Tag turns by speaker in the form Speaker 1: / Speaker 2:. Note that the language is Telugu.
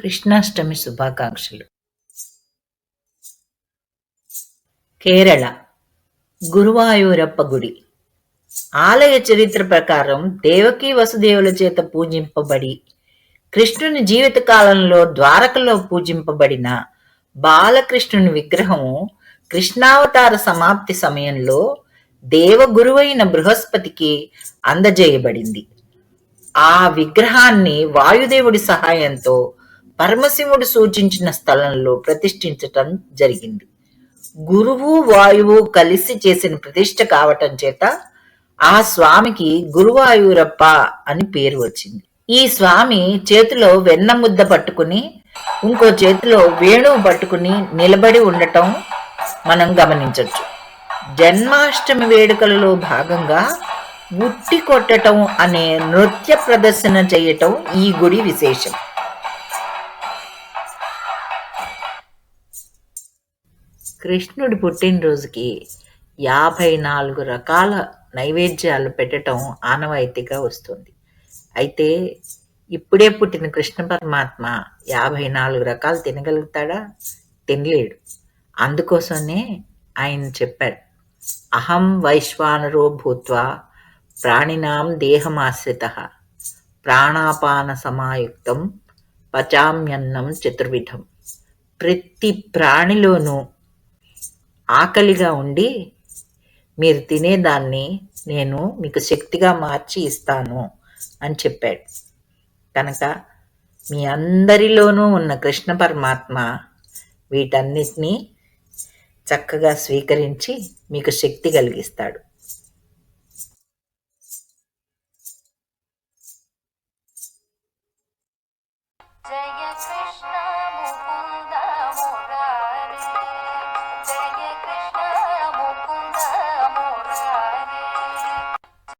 Speaker 1: కృష్ణాష్టమి శుభాకాంక్షలు. కేరళ గురువాయూరప్ప గుడి ఆలయ చరిత్ర ప్రకారం దేవకీ వసుదేవుల చేత పూజింపబడి కృష్ణుని జీవిత కాలంలో ద్వారకలో పూజింపబడిన బాలకృష్ణుని విగ్రహము కృష్ణావతార సమాప్తి సమయంలో దేవగురువైన బృహస్పతికి అందజేయబడింది. ఆ విగ్రహాన్ని వాయుదేవుడి సహాయంతో పరమశివుడు సూచించిన స్థలంలో ప్రతిష్ఠించటం జరిగింది. గురువు వాయువు కలిసి చేసిన ప్రతిష్ఠ కావటం చేత ఆ స్వామికి గురువాయూరప్ప అని పేరు వచ్చింది. ఈ స్వామి చేతిలో వెన్న ముద్ద పట్టుకుని ఇంకో చేతిలో వేణువు పట్టుకుని నిలబడి ఉండటం మనం గమనించవచ్చు జన్మాష్టమి వేడుకలలో భాగంగా ఉట్టి కొట్టటం అనే నృత్య ప్రదర్శన చేయటం ఈ గుడి విశేషం. కృష్ణుడి పుట్టినరోజుకి యాభై నాలుగు రకాల నైవేద్యాలు పెట్టడం ఆనవాయితీగా వస్తుంది. అయితే ఇప్పుడే పుట్టిన కృష్ణ పరమాత్మ యాభై నాలుగు రకాలు తినగలుగుతాడా? తినలేడు. అందుకోసమే ఆయన చెప్పాడు. అహం వైశ్వానరో భూత్వ ప్రాణినాం దేహమాశ్రిత ప్రాణాపాన సమాయుక్తం పచామ్యన్నం చతుర్విధం. ప్రతి ప్రాణిలోనూ ఆకలిగా ఉండి మీరు తినేదాన్ని నేను మీకు శక్తిగా మార్చి ఇస్తాను అని చెప్పాడు. కనుక మీ అందరిలోనూ ఉన్న కృష్ణ పరమాత్మ వీటన్నిటినీ చక్కగా స్వీకరించి మీకు శక్తి కలిగిస్తాడు.